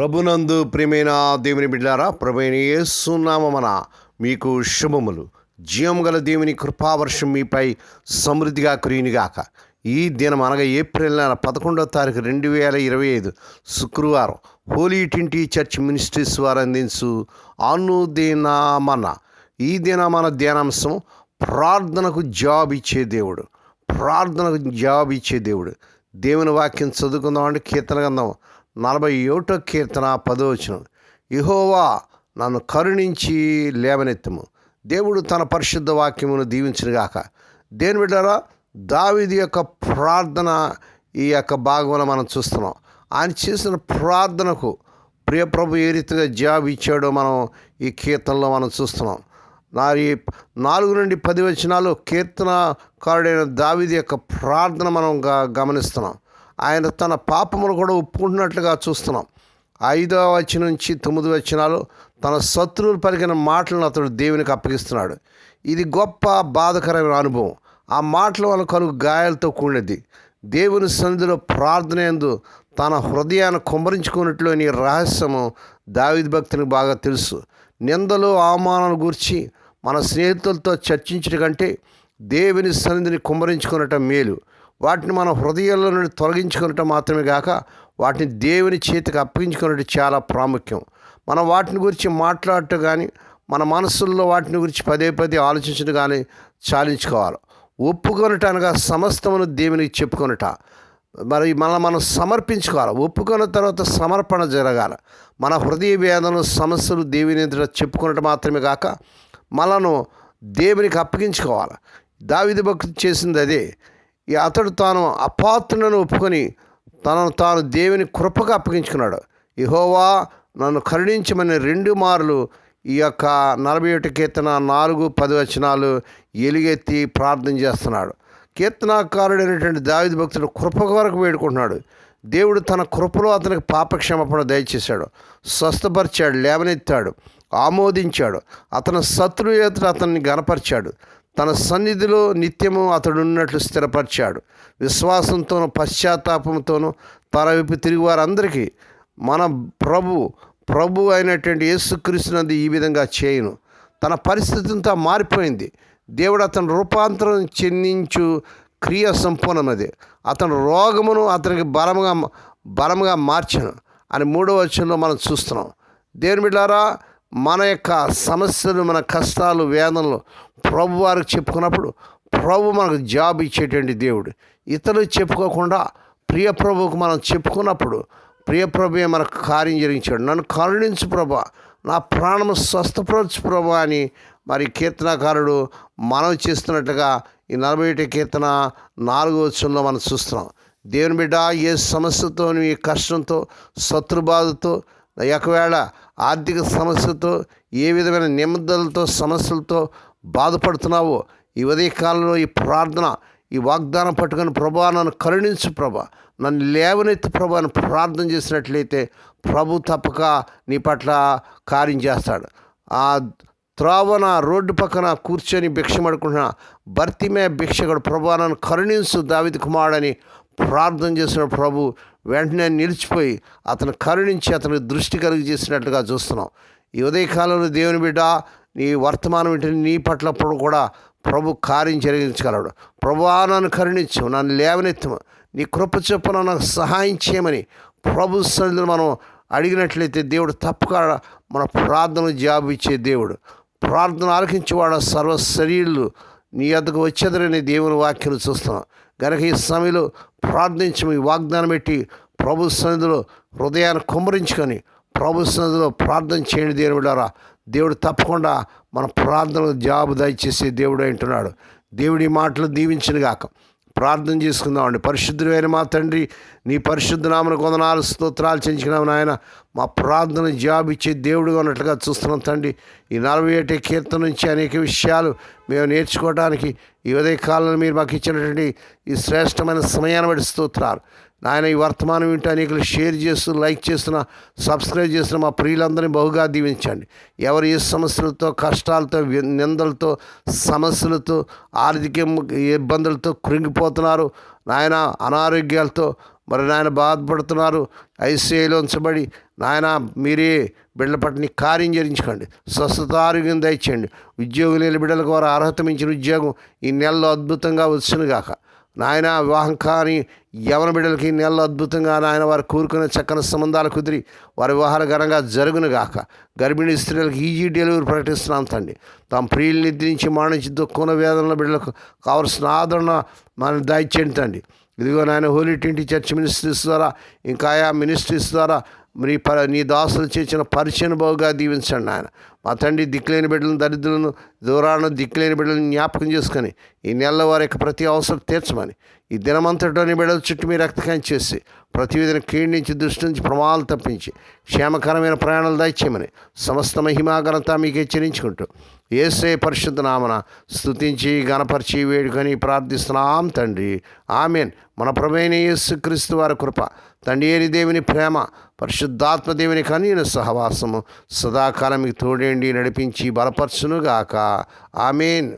ప్రభునందు ప్రియమైన దేవుని బిడ్డారా ప్రభుని ఏసునామన మీకు శుభములు. జీవం గల దేవుని కృపావర్షం మీపై సమృద్ధిగా కురియునిగాక. ఈ దినం అనగా ఏప్రిల్ నెల పదకొండవ తారీఖు రెండు వేల ఇరవై ఐదు శుక్రవారం హోలీ ట్వంటీ చర్చ్ మినిస్ట్రీస్ వారు అందించు అనుదినామన. ఈ దినమన ధ్యానాంశం ప్రార్థనకు జాబ్ ఇచ్చే దేవుడు. ప్రార్థనకు జాబ్ ఇచ్చే దేవుడు. దేవుని వాక్యం చదువుకుందామంటే కీర్తన గంధం నలభై ఏటో కీర్తన పదవచనం ఇహోవా నన్ను కరుణించి లేవనెత్తము. దేవుడు తన పరిశుద్ధ వాక్యమును దీవించినగాక దేని బిడ్డారా దావిది యొక్క ప్రార్థన ఈ యొక్క భాగంలో మనం చూస్తున్నాం. ఆయన చేసిన ప్రార్థనకు ప్రియప్రభు ఏ రీతిగా జాబ్ ఇచ్చాడో మనం ఈ కీర్తనలో మనం చూస్తున్నాం. నా నాలుగు నుండి పది వచనాలు కీర్తనకారుడైన దావిది యొక్క ప్రార్థన మనం గమనిస్తున్నాం. ఆయన తన పాపములు కూడా ఒప్పుకుంటున్నట్లుగా చూస్తున్నాం. ఐదవ వచ్చి నుంచి తొమ్మిది వచనాలు తన శత్రువులు పలికిన మాటలను అతడు దేవునికి అప్పగిస్తున్నాడు. ఇది గొప్ప బాధకరమైన అనుభవం. ఆ మాటల వల్ల కలుగు గాయాలతో కూడినది. దేవుని సన్నిధిలో ప్రార్థన ఎందు తన హృదయాన్ని కుమ్మరించుకున్నట్లోని రహస్యము దావిద్ భక్తునికి బాగా తెలుసు. నిందలు అవమానాలు గురించి మన స్నేహితులతో చర్చించడం కంటే దేవుని సన్నిధిని కుమ్మరించుకునటం మేలు. వాటిని మన హృదయాల్లో నుండి తొలగించుకునటం మాత్రమే కాక వాటిని దేవుని చేతికి అప్పగించుకున్నట్టు చాలా ప్రాముఖ్యం. మనం వాటిని గురించి మాట్లాడటం కానీ మన మనసుల్లో వాటిని గురించి పదే పదే ఆలోచించడం కానీ చాలించుకోవాలి. ఒప్పుకొనట అనగా సమస్తమును దేవునికి చెప్పుకొనట. మరి మన మనం సమర్పించుకోవాలి. ఒప్పుకున్న తర్వాత సమర్పణ జరగాలి. మన హృదయ వేదన సమస్యలు దేవుని ఎదుట చెప్పుకున్నట్టు మాత్రమే కాక మనను దేవునికి అప్పగించుకోవాలి. దావిది భక్తి చేసింది అదే. ఈ అతడు తాను అపాత్రులను ఒప్పుకొని తనను తాను దేవుని కృపగా అప్పగించుకున్నాడు. ఇహోవా నన్ను కరుణించమని రెండు మార్లు ఈ యొక్క నలభై ఒకటి కీర్తన నాలుగు పది వచనాలు ఎలుగెత్తి ప్రార్థన చేస్తున్నాడు. కీర్తనాకారుడైనటువంటి దావిది భక్తుడు కృప కొరకు వేడుకుంటున్నాడు. దేవుడు తన కృపలో అతనికి పాపక్షమపణ దయచేశాడు. స్వస్థపరిచాడు లేవనెత్తాడు ఆమోదించాడు. అతని శత్రువు ఎదుట అతన్ని గనపరిచాడు. తన సన్నిధిలో నిత్యము అతడున్నట్లు స్థిరపరిచాడు. విశ్వాసంతోనూ పశ్చాత్తాపంతోనూ తన వైపు తిరిగి వారందరికీ మన ప్రభు ప్రభు అయినటువంటి యేసుక్రీస్తునంది ఈ విధంగా చేయను. తన పరిస్థితింతా మారిపోయింది. దేవుడు అతను రూపాంతరం చెందించు క్రియ సంపూర్ణమది అతని రోగమును అతనికి బలముగా బలముగా మార్చను అని మూడవ వచనంలో మనం చూస్తున్నాం. దేవుని బిడ్డారా మన యొక్క సమస్యలు మన కష్టాలు వేదనలు ప్రభు వారికి చెప్పుకున్నప్పుడు ప్రభు మనకు జాబ్ ఇచ్చేటువంటి దేవుడు. ఇతరులు చెప్పుకోకుండా ప్రియ ప్రభువుకు మనం చెప్పుకున్నప్పుడు ప్రియ ప్రభువే మనకు కార్యం జరిగించాడు. నన్ను కరుణించు ప్రభా నా ప్రాణము స్వస్థపరచు ప్రభా అని మరి కీర్తనకారుడు మనం చేస్తున్నట్టుగా ఈ నలభై ఒకటి కీర్తన నాలుగో వచ్చంలో మనం చూస్తున్నాం. దేవుని బిడ్డ ఏ సమస్యతో ఈ కష్టంతో శత్రుబాధతో ఒకవేళ ఆర్థిక సమస్యతో ఏ విధమైన నిబంధనలతో సమస్యలతో బాధపడుతున్నావో ఈ ఉదయకాలంలో ఈ ప్రార్థన ఈ వాగ్దానం పట్టుకుని ప్రభా నన్ను కరుణించు ప్రభా. నన్ను లేవనెత్తి ప్రభా అని ప్రార్థన చేసినట్లయితే ప్రభు తప్పక నీ పట్ల కార్యం చేస్తాడు. ఆ త్రావణ రోడ్డు పక్కన కూర్చొని భిక్షమడుకుంటున్న భర్తిమే భిక్షకుడు ప్రభు నన్ను కరుణించు దావిది కుమారుడని ప్రార్థన చేసిన ప్రభు వెంటనే నిలిచిపోయి అతను కరుణించి అతనికి దృష్టి కలిగి చేసినట్లుగా చూస్తున్నాం. ఈ ఉదయకాలంలో దేవుని బిడ్డ నీ వర్తమానం ఏంటి? నీ పట్లప్పుడు కూడా ప్రభు కార్యం జరిగించగలడు. ప్రభా నన్ను కరుణించు నన్ను లేవనెత్తము నీ కృప చొప్పున నాకు సహాయం చేయమని ప్రభు సన్నిధిని మనం అడిగినట్లయితే దేవుడు తప్పక మన ప్రార్థన జాబు ఇచ్చే దేవుడు. ప్రార్థన ఆలకించేవాడు సర్వ శరీరులు నీ అద్దకు వచ్చేదరని దేవుని వాక్యం చూస్తున్నాం. గనక ఈ సమయంలో ప్రార్థించి మీ వాగ్దానం పెట్టి ప్రభు సన్నిధిలో హృదయాన్ని కుమ్మరించుకొని ప్రభు సన్నిధిలో ప్రార్థన చేయండి దేవుని బిడ్డారా. దేవుడు తప్పకుండా మన ప్రార్థనకు జాబు దయచేసి దేవుడు అంటున్నాడు. దేవుడి మాటలు దీవించిన గాక ప్రార్థన చేసుకుందామండి పరిశుద్ధుడైన మా తండ్రి నీ పరిశుద్ధ నామను కొందనాలు స్తోత్రాలు చెంచుకున్నాము నాయన. మా ప్రార్థన జాబ్ ఇచ్చే దేవుడుగా ఉన్నట్లుగా చూస్తున్నాం తండ్రి. ఈ నలభై ఏటి కీర్తన నుంచి అనేక విషయాలు మేము నేర్చుకోవడానికి ఈ ఉదయ కాలంలో మీరు మాకు ఇచ్చినటువంటి ఈ శ్రేష్టమైన సమయాన్ని బట్టి స్తోత్రాలు. నాయన ఈ వర్తమానం ఏంటో అనేకలు షేర్ చేస్తూ లైక్ చేస్తున్న సబ్స్క్రైబ్ చేస్తున్న మా ప్రియులందరినీ బహుగా దీవించండి. ఎవరు ఏ సమస్యలతో కష్టాలతో నిందలతో సమస్యలతో ఆర్థిక ఇబ్బందులతో కృంగిపోతున్నారు నాయన అనారోగ్యాలతో మరి నాయన బాధపడుతున్నారు ఐసీఐలో ఉంచబడి నాయన మీరే బిడ్డల పట్టిని కార్యం జరించుకోండి స్వస్థత ఆరోగ్యం దయచేయండి. ఉద్యోగులు లేని బిడ్డలకు వారు అర్హత మించిన ఉద్యోగం ఈ నెలలో అద్భుతంగా వచ్చునుగాక. నాయన వివాహం కాని యవన బిడ్డలకి నెల నెలలో అద్భుతంగా నాయన వారు కోరుకున్న చక్కని సంబంధాలు కుదిరి వారి వివాహాలు ఘనంగా జరుగునుగాక గర్భిణీ స్త్రీలకు ఈజీ డెలివరీ ప్రకటిస్తున్నాం తండ్రి. తమ ప్రియులు నిద్రించి మాణించి దుఃఖంలో వేదనల బిడ్డలకు కావలసిన ఆదరణ మనం దయచేయండి తండ్రి. ఇదిగో నాయన హోలీ ట్వంటీ చర్చ్ మినిస్ట్రీస్ ద్వారా ఇంకా ఆయా మినిస్ట్రీస్ ద్వారా మీ ప నీ దాసులు చేసిన పరిచయం బాగుగా దీవించండి నాయన. మా తండ్రి దిక్కులేని బిడ్డలను దరిద్రులను దూరాలను దిక్కులేని బిడ్డలను జ్ఞాపకం చేసుకొని ఈ నెలలో వారి యొక్క ప్రతి అవసరం తీర్చమని. ఈ దినమంతటిలోని బిడ్డల చుట్టూ మీ రక్తకాయం చేసి ప్రతివేదన విధంగా నుంచి దృష్టి నుంచి ప్రమాదాలు తప్పించి క్షేమకరమైన ప్రయాణాలు దయచేయమని సమస్త మహిమాఘనత మీకు హెచ్చరించుకుంటూ ఏసే పరిశుద్ధ నామన స్థుతించి గణపరిచి వేడుకొని ప్రార్థిస్తున్నాం తండ్రి. ఆమెన్. మన ప్రమేణ యేసు క్రీస్తు వారి కృప తండ్రి దేవుని ప్రేమ పరిశుద్ధాత్మ దేవుని కనీన సహవాసము సదాకాలం మీకు తోడేండి నడిపించి బలపరచునుగాక. ఆమెన్.